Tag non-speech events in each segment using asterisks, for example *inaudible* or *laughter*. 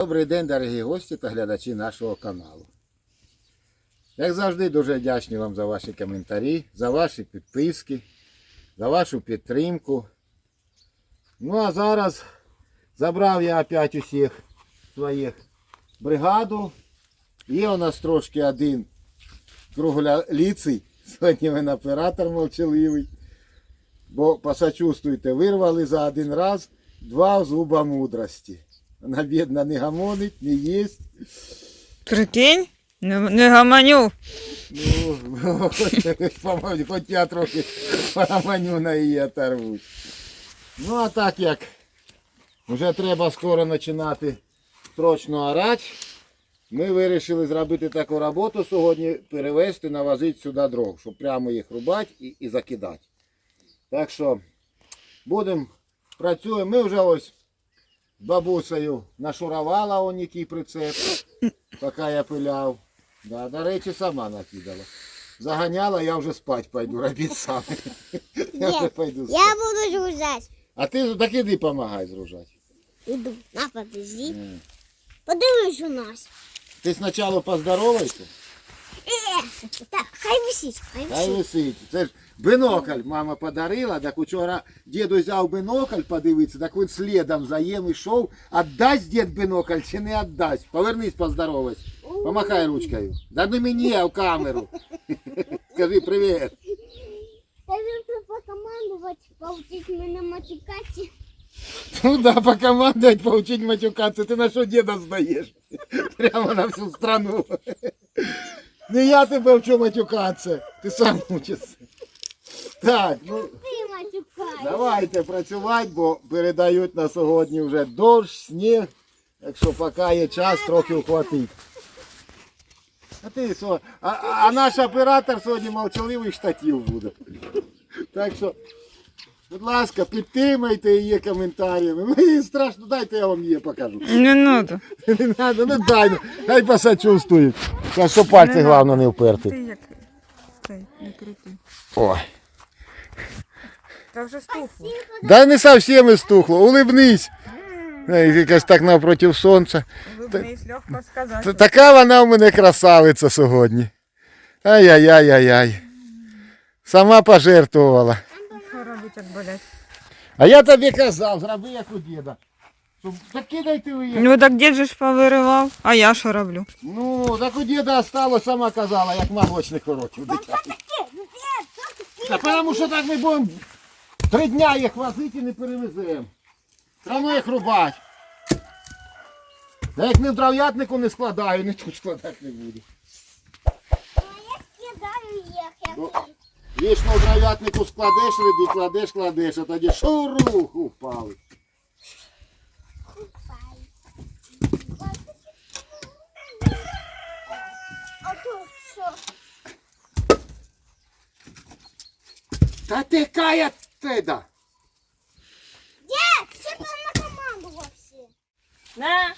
Добрий день, дорогі гості та глядачі нашого каналу. Як завжди, дуже вдячні вам за ваші коментарі, за ваші підписки, за вашу підтримку. Ну а зараз забрав я опять усіх своїх бригаду. Є у нас трошки один круглоліций, сьогодні він оператор молчаливий. Бо посочувствуйте, вирвали за один раз два зуба мудрості. Вона бідна не гамонить, не їсть. Прикинь, не, не гаманю. Ну, *laughs* хоч, я трохи погаманю на її оторвусь. Ну а так як вже треба скоро починати строчно орати, ми вирішили зробити таку роботу сьогодні, перевезти, навозити сюди дров, щоб прямо їх рубати і, і закидати. Так що будемо працюємо. Ми вже ось бабусею нашурувала он який прицеп, поки я пиляв. Да, до речі, сама накидала. Заганяла, я вже спать пойду, робити сам. Я вже пойду спать. Я буду жужжать. А ти так іди помагай зружати. Иду. На, подожди. Подивись у нас. Ти спочатку поздоровайся, Так, хай висить, хай хай висить. висить. Це ж бинокль мама подарила, так учора діду взяв бинокль подивитися, так він слідом за їм ішов. Отдасть дід бинокль чи не отдасть? Повернись, поздоровайся. Помахай ручкою. Да не мені, а в камеру. *laughs* Скажи привіт. Я вирішив покомандувати, поучить мене матюкати. Ну да, покомандовать, поучить матюкаться. Ты на что деда сдаешь? Прямо на всю страну. Не я тебе вчу матюкатися. Ти сам учишся. Так, ну Ти матюкаєш. давайте працювати, бо передають на сьогодні вже дощ, сніг. Якщо що поки є час, трохи ухватить. А ти со- А, а а наш оператор сьогодні мовчаливий штатів буде. Так що, будь ласка, підтримайте її коментарями. Мені страшно, дайте я вам її покажу. Не надо. *laughs* Не треба, ну дай, хай посочувствують. Та що пальці Не головне не вперти. Ти як цей, не крути. Ой. Та вже стухло. Да не совсем істухло, улибнись. Ей, Якась так навпроти сонця. Улыбнись, легко сказати. Така вона в мене красавиця сьогодні. Ай-яй-яй-яй-яй. Сама пожертвувала. Що болять? А я тобі казав, зроби як у діда. Щоб- Так кидайте ви їх. Ну так дід же ж повиривав, а я що роблю? Ну, так у діда осталось, сама казала, як уроків дитячих. Та тому що так ми будемо три дня їх возити і не перевеземо. Треба їх рубати. Та як не в дров'ятнику не складаю, *laughs* не тут складати не буду. А я скидаю їх, як Ну, Вічно в дров'ятнику складеш, ряди, кладеш, кладеш, а тоді шурух упали. Та ти кая теда. Дід, що ти накомандувався? На.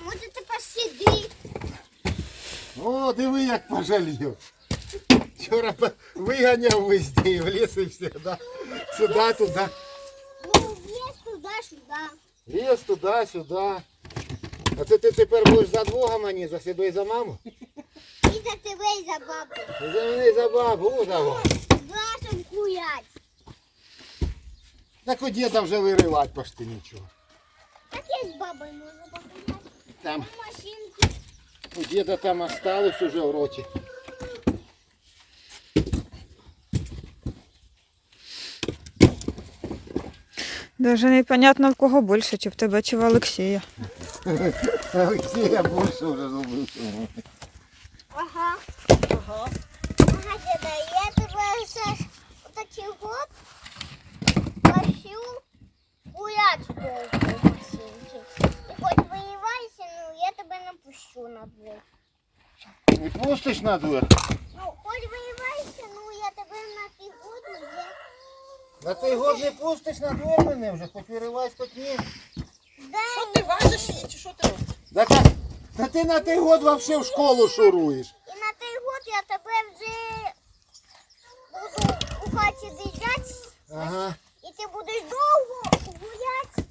А може ти посиди? О, диви, як пожалів. Вчора виганяв везде, і в ліс і все, да? Сюди, туди. Ну, вниз туди-сюди. Ліс туди, сюди. А це ти тепер будеш за двох мені, за себе і за маму? І за тебе, і за бабу. І за мене і за бабу, у за вас. Вашим курять. Так у діда вже виривати почти нічого. Так я з бабою можу показати. Там у діда там осталось уже в роті. Даже непонятно в кого більше, чи в тебе, чи в Олексія. *laughs* Олексія більше вже зробив. Ага. Ага. Ага, деда, я тебе зараз отакий год пощу гулять в машинці. Хоч виївайся, ну я тебе не пущу на двор. Не пустиш на двір? Ну, хоч виївайся, ну я тебе на той вже. На той год не пустиш на двір мене вже, хоч виривай, хоч ні. Дай Ти важиш її, чи що ти робиш? Да та, та ти на той год вообще в школу шуруєш. І на той год я тебе вже буду сидять, Ага. і ти будеш довго гуляти.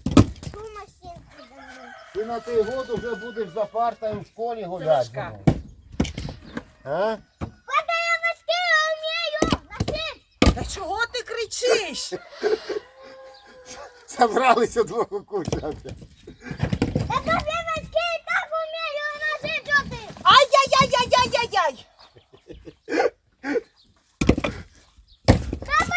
Ти на той год уже будеш за партою в школі гуляти. важка. А? Папа, я я вмію! Та чого ти кричиш? Собралися двох тобі і так вмію, машин, що ти? Папа,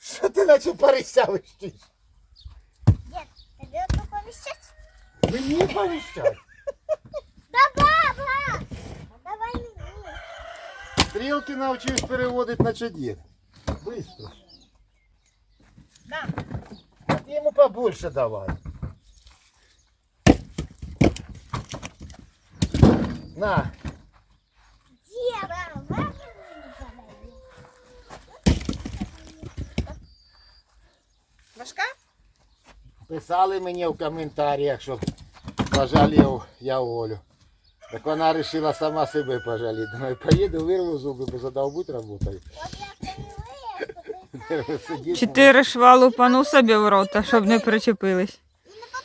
що ти Що наче порисявиш? Мені повіщать. Да, баба! А давай мені. Стрілки навчусь переводити на чадір. Быстро. на. А ти йому побольше давай. На. Діда, баба мені задає. Важка? Писали мені в коментарях, щоб пожалів я Олю. Так вона вирішила сама себе пожаліти. Думаю, поїду, вирву зуби, бо задовбуть роботою. Чотири шва лупану собі в рота, щоб не причепились.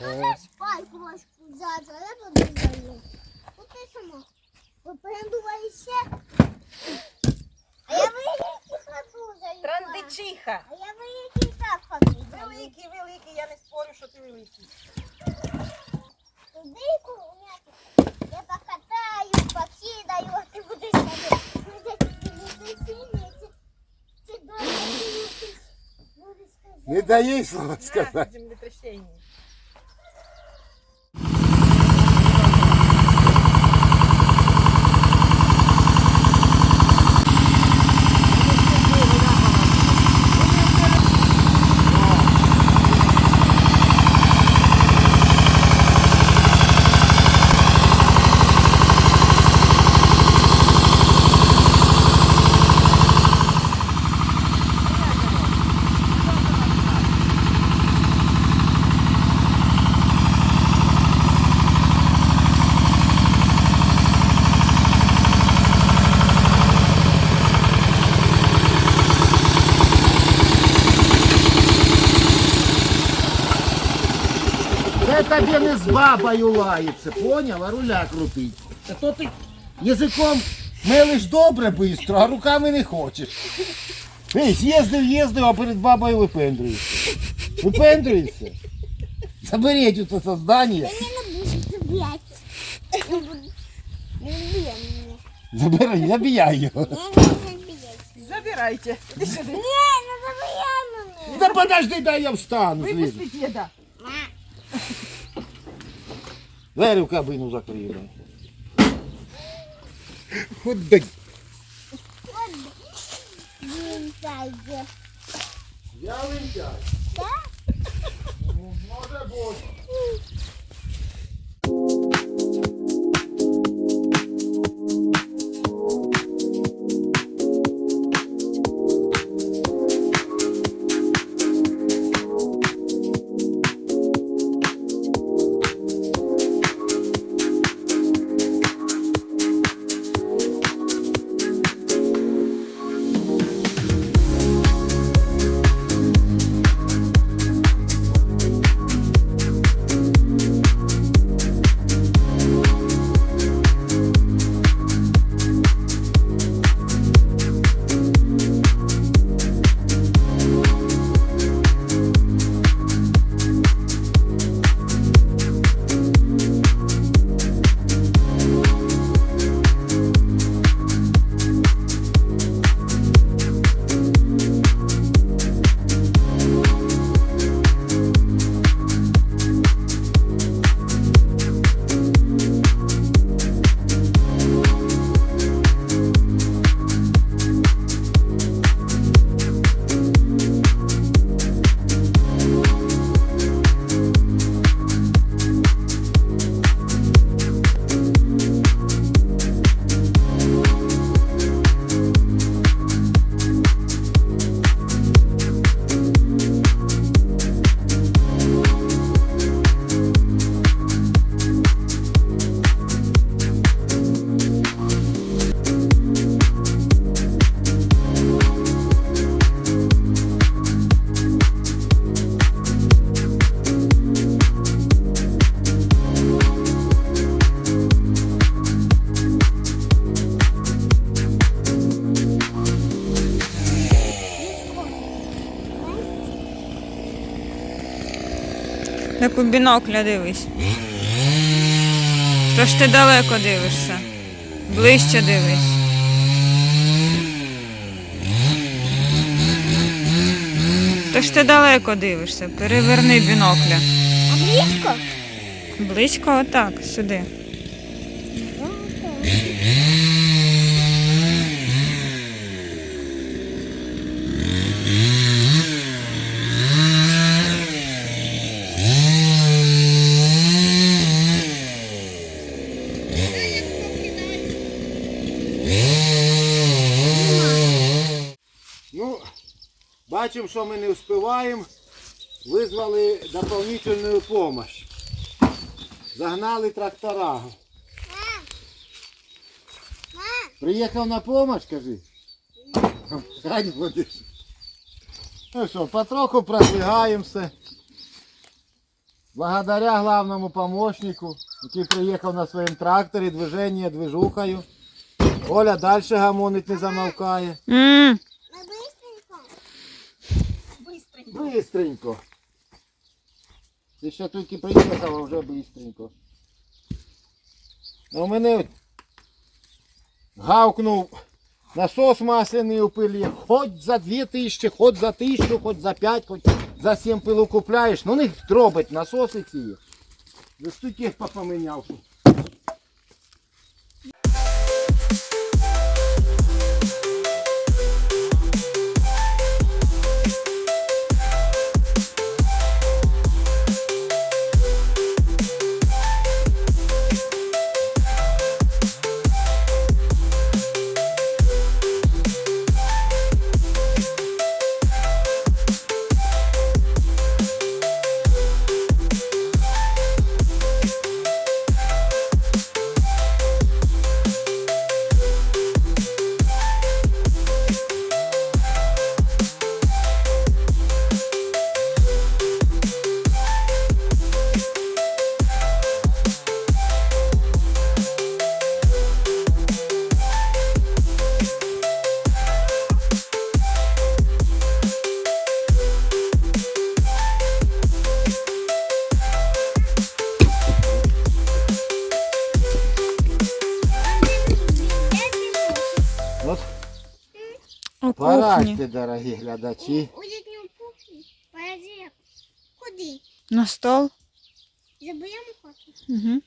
А я тут не даю. Ти сама. А я великий подужаю. Трандичиха. А я великий так подужаю. Великий, великий, я не спорю, що ти великий. Туди меня. Я покатаю, покидаю, а будешь будеш Не даешь слово сильний, бабою лається, поняв? А руля крутить. Та то ти Язиком мелиш добре бистро, а руками не хочеш. Ей, з'їздив, їздив, а перед бабою випендрюєшся. Випендрюєшся. Заберіть оце создання. Я не буду забирать. Не буду. Не бей меня. Забирай, забіяй його. Не надо забирать. забирайте. Іди сюди. Не, не забирай меня. Та подожди, дай я встану. звідси. Випусти діда. Двері в кабину закрию. Ходи. Я лентяй. Да? Ну, Може бути. У бінокля дивись. То ж ти далеко дивишся. Ближче дивись. То ж ти далеко дивишся. Переверни бінокля. А близько? Близько отак, сюди. Бачимо, що ми не вспіваємо. Визвали дополнительну допомогу. Загнали трактора. Приїхав на допомогу, скажи. Хай будеш. Ну що, потроху продвигаємося. Благодаря главному помощнику, який приїхав на своєму тракторі, движення движухою. Оля далі гамонить не замовкає. м Ми быстренько. Бистренько. Ти ще тільки приїхав, а вже бистренько. У мене гавкнув насос масляний у пилі. Хоч за дві тисячі, хоч за тисячу, хоч за п'ять, хоч за сім пилу купляєш. Ну не дробить насоси ці. За стільки попоміняв. У дорогі глядачі. У літньому кухні. Поїдемо. Куди? На стол. Заберемо хату. Угу.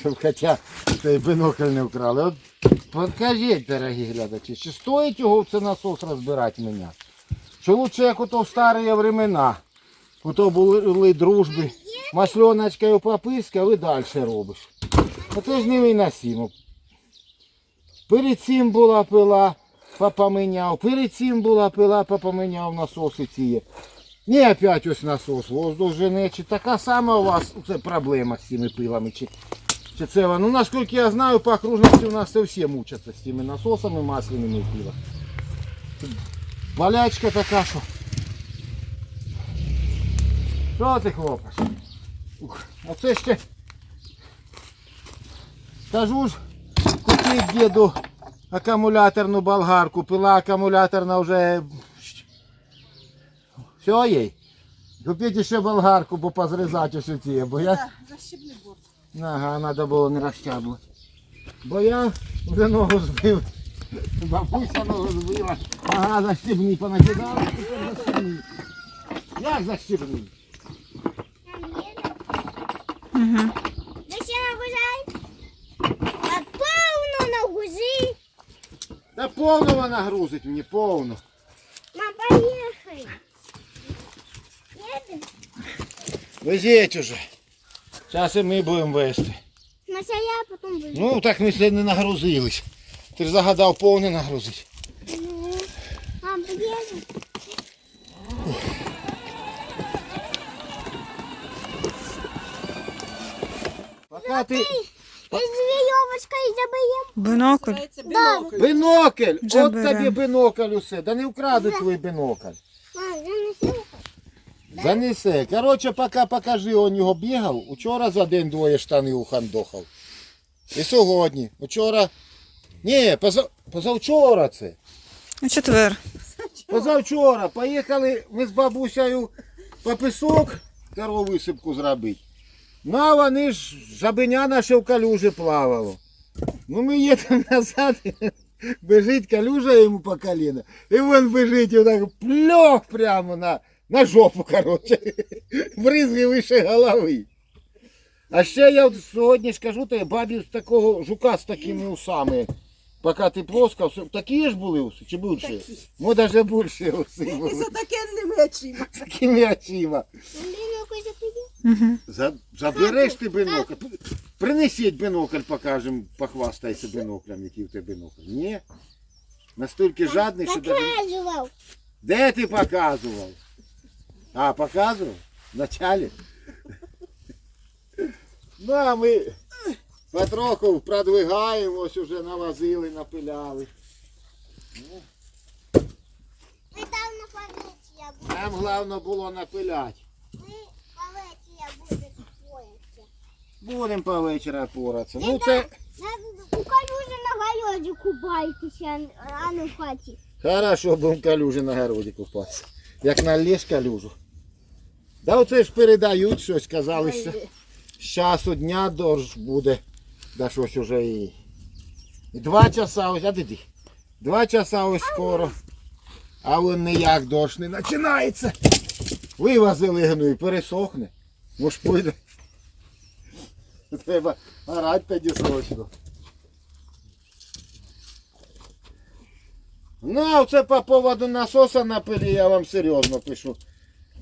Щоб хоча цей бинокль не вкрали. От покажіть, дорогі глядачі, чи стоїть його в це насос розбирати мене? Чи лучше, як ото в старі времена, ото були дружби, масленочкою пописка, ви далі робиш. Оце ж невиносимо. Перед цим була пила, попоміняв, перед цим була пила, попоміняв насоси ці. Не опять ось насос, воздух жене, чи така сама у вас це проблема з цими пилами, чи, чи це. Ну наскільки я знаю, по окружності у нас це всі мучаться з цими насосами масляними пила. Болячка така, що. Що ти? Ух, Оце ще. Скажу ж, купіть діду акумуляторну болгарку, пила акумуляторна вже все їй. Купіть ще болгарку, бо позрізати ось ці, бо я... Так, борт. Ага, треба було не розтягувати. Бо я вже ногу збив. Бабуся ногу збила. Ага, защібні понакидали, тепер защібні. Як защібні? Угу. Ви ще нагружай. А повно нагружи. Та повно вона грузить мені, повно. Мам, поїхали. Їдемо. Везіть уже. Зараз і ми будемо вести. Мася, я потім вийду. Ну так ми ще не нагрузились. Ти ж загадав повне нагрузити. Ну, Мам, поїдемо. Поки ти... Ти з війовочкою заберемо. Бинокль. Називається бінокль. Бинокль! Вже От берем. тобі бинокль усе. Да не вкрадуть твій бинокль. Мам, занеси. Занесе. Коротше, поки покажи, он його бігав. Учора за день двоє штани ухандохав. І сьогодні. Учора. Ні, поза... позавчора це. У четвер. Позавчора. Поїхали ми з бабусею по пісок. стару висипку зробити. Ну а вони ж жабеня наше в калюжі плавало. Ну ми їдемо *laughs* назад, біжить калюжа йому по коліна, і він біжить і так пльох прямо на, на жопу, коротше. *laughs* Бризги вище голови. А ще я от сьогодні ж кажу, то я бабі з такого жука з такими усами. Поки ти плоска, все- такі ж були уси, чи більше? Такі. Ну, навіть більше уси І за такими очима. Такими очима. Угу. За, забереш ти бінокль. Принесіть бінокль, покажемо, похвастайся біноклем, який в тебе бінокль. Ні? Настільки жадний, що даже... Показував. Де ти показував? А, показував? В началі? Ну, а ми потроху продвигаємо, ось уже навозили, напиляли. Ми там. Нам головне було напиляти. Ми палеті я буду поїсти. Будемо по вечора поратися. Ну це У калюжі на гайоді купайтеся, а не в хаті. хорошо, будемо калюжі на городі купатися. Як налєш калюжу. Да оце ж передають щось, казали, що з часу дня дощ буде. Да щось уже. І два часа ось, а диди. Два часа ось скоро. А він ніяк дощ не починається. Вивозили гну і пересохне. Може пойде. Треба орати тоді срочно. Ну, це по поводу насоса на пилі, я вам серйозно пишу.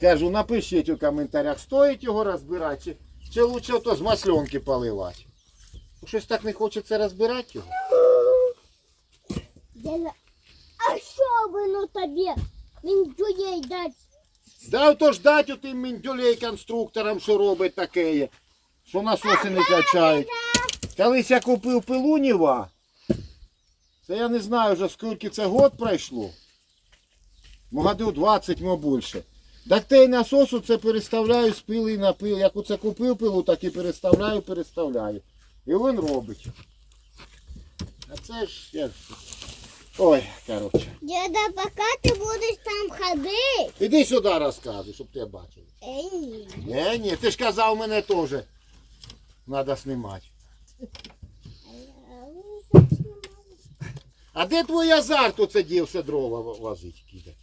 Кажу, напишіть у коментарях, стоїть його розбирати, чи, чи лучше то з масленки поливати. Щось так не хочеться розбирати його. А що воно тобі? Він чує дать. Да то ж дать тим міндюлей конструкторам, що робить таке, що насоси не качають. Колись я купив пилу Ніва, це я не знаю вже скільки це год пройшло. Ну, годів 20, мо більше. Так той насосу це переставляю з пили на пил. Як оце купив пилу, так і переставляю, переставляю. І він робить. А це ж як. Ой, коротше. Дяда, поки ти будеш там ходити. Іди сюди розказуй, щоб ти бачив. Ей, ні. Ні, ні, ти ж казав мене теж. Треба знімати. А де твій азарт оце дівся дрова в- возить киде?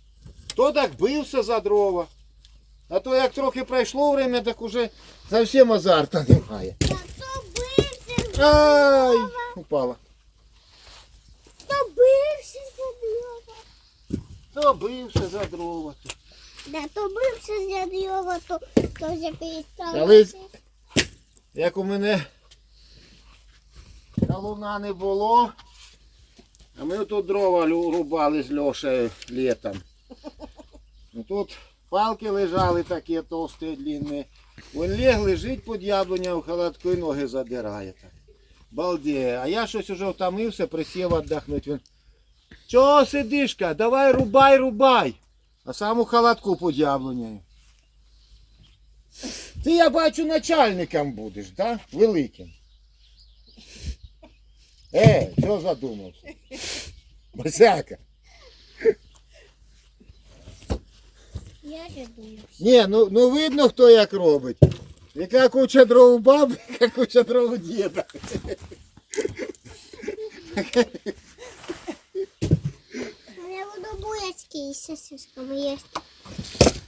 То так бився за дрова. А то як трохи пройшло время, так уже зовсім азарта немає. Та хто бився? Ай! Упала. То бився за дрова. Да, то бився за дрова, то, то вже перестав. Як у мене калуна не було, а ми тут дрова рубали з Льошею літом. Ну, Тут палки лежали такі товсті, длинні. Він ліг, лежить під яблуня в холодку і ноги задирає. Так. Балдеє. А я щось уже втомився, присів віддохнути. Він. Чого сидишка? Давай рубай, рубай. А сам у холодку під яблунею. Ти, я бачу, начальником будеш, да? Великим. Е, що задумався? Босяка. Я думаю. Ні, ну, ну видно, хто як робить. Яка куча дров у баби, яка куча дров у діда. Я буду булочки з сосисками їсти.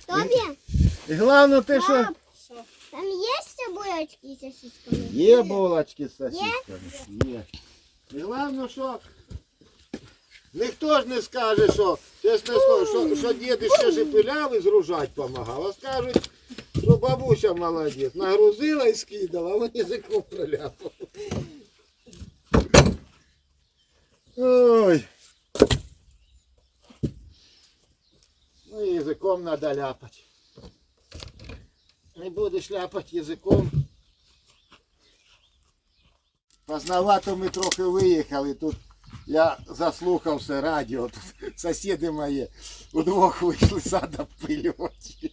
Тобі? І головне те, що Там є булочки з сосисками? є булочки з сосисками. Є. І головне, що ніхто ж не скаже, що, чесне слово, що, що дід ще ж і і зружать допомагав, а скажуть, що бабуся молодець, нагрузила і скидала, а він язиком проляпав. Ну і язиком треба ляпати. Не будеш ляпати язиком. Поздновато ми трохи виїхали. Тут я заслухався радіо. Тут сусіди мої удвох вийшли сада пилювати.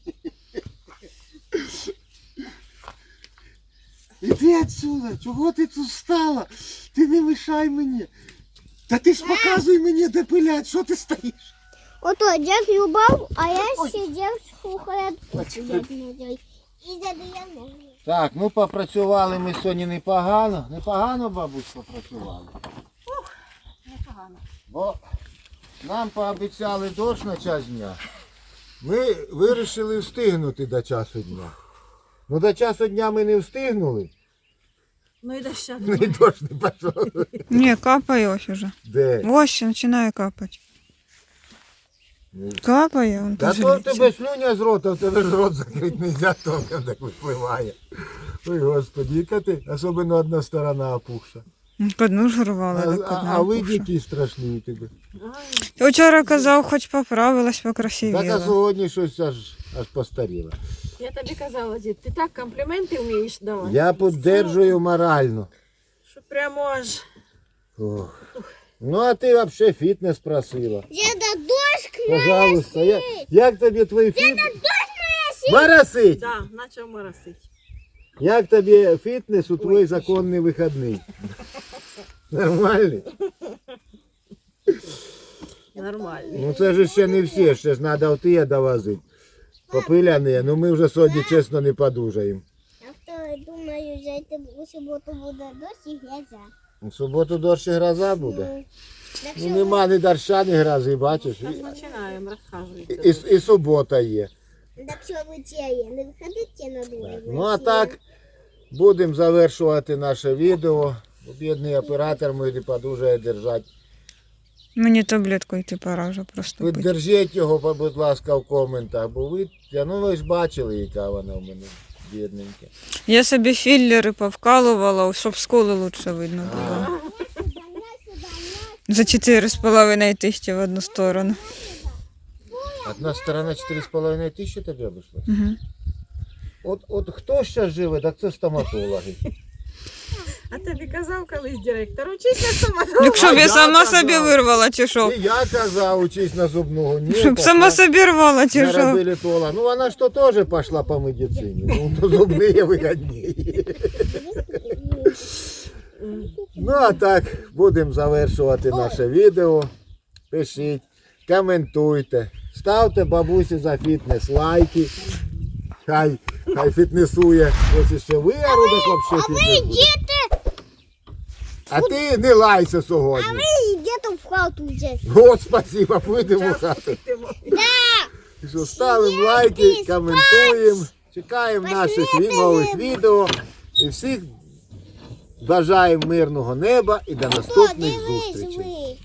Іди отсюда, чого ти тут стала? Ти не мішай мені. Та ти ж показуй мені, де пилять, що ти стоїш? Ото дід рубав, а я сидів слухав. І задає. Так, ну попрацювали ми сьогодні непогано. Непогано, бабусь, попрацювали. Непогано. Бо нам пообіцяли дощ на час дня. Ми вирішили встигнути до часу дня. Ну до часу дня ми не встигнули. Ну і доща Ну і дощ не пішов. Ні, капає ось уже. Де? Ось ще починає капати. Капає, он Та то в тебе слюня з рота, в тебе ж рот закрити не можна, то так випливає. Ой, господи, яка ти, особливо одна сторона опухша. Одну ж рвала, А, так а, одна а ви опухша. які страшні у тебе. Вчора казав, хоч поправилась, Так а покрасивіла. сьогодні щось аж, аж постаріло. Я тобі казала, дід, ти так компліменти вмієш давати. Я підтримую морально. Що прямо аж. Ох. Ну а ти взагалі фітнес просила. Діда, дощ Пожалуйста, я, як тобі твій фітнес? Моросить! Да, почав моросити. Як тобі фітнес у твій законний вихідний? Нормальний? Нормально. Ну це ж ще не всі, ще ж треба отия довозити. Попиляні, ну ми вже сьогодні чесно не подужаємо. Я думаю, зайти у суботу буде дощ і грязя. У суботу дощ і гроза буде. Ну, Ну нема ні доща, ні грози, бачиш. І, починаємо і, і, і субота є. Так що ви тіє, не виходите на двоє. Ну а так, будемо завершувати наше відео. Бідний оператор мій не подужає держати. Мені таблетку йти пора вже просто пити. Піддержіть його, будь ласка, в коментах, бо ви, я, ну ви ж бачили, яка вона в мене бідненька. Я собі філлери повкалувала, щоб скули лучше видно було. За 4,5 тисячі в одну сторону. Одна сторона 4,5 тисячі тобі обійшла. Угу. От, от хто ще живе, так це стоматологи. А тобі казав колись директор, учись на стоматолога. Якщо б А я я сама казав. собі вирвала, чи що? І я казав, учись на зубного. Ні, Щоб пошла сама собі рвала, чи на що? реабілітолога. Ну вона ж то теж пішла по медицині. Ну, то зубні вигідні. *laughs* Ну а так, будемо завершувати наше відео. Пишіть, коментуйте, ставте бабусі за фітнес лайки. Хай, хай фітнесує. Ось ще взагалі фітнес буде. Діти, А ти не лайся сьогодні. ви йдете в хату вже. От, спасибо, пойдемо в хату. Що, ставимо лайки, коментуємо, чекаємо наших ві- нових відео. І всіх бажаємо мирного неба і до наступних зустрічей.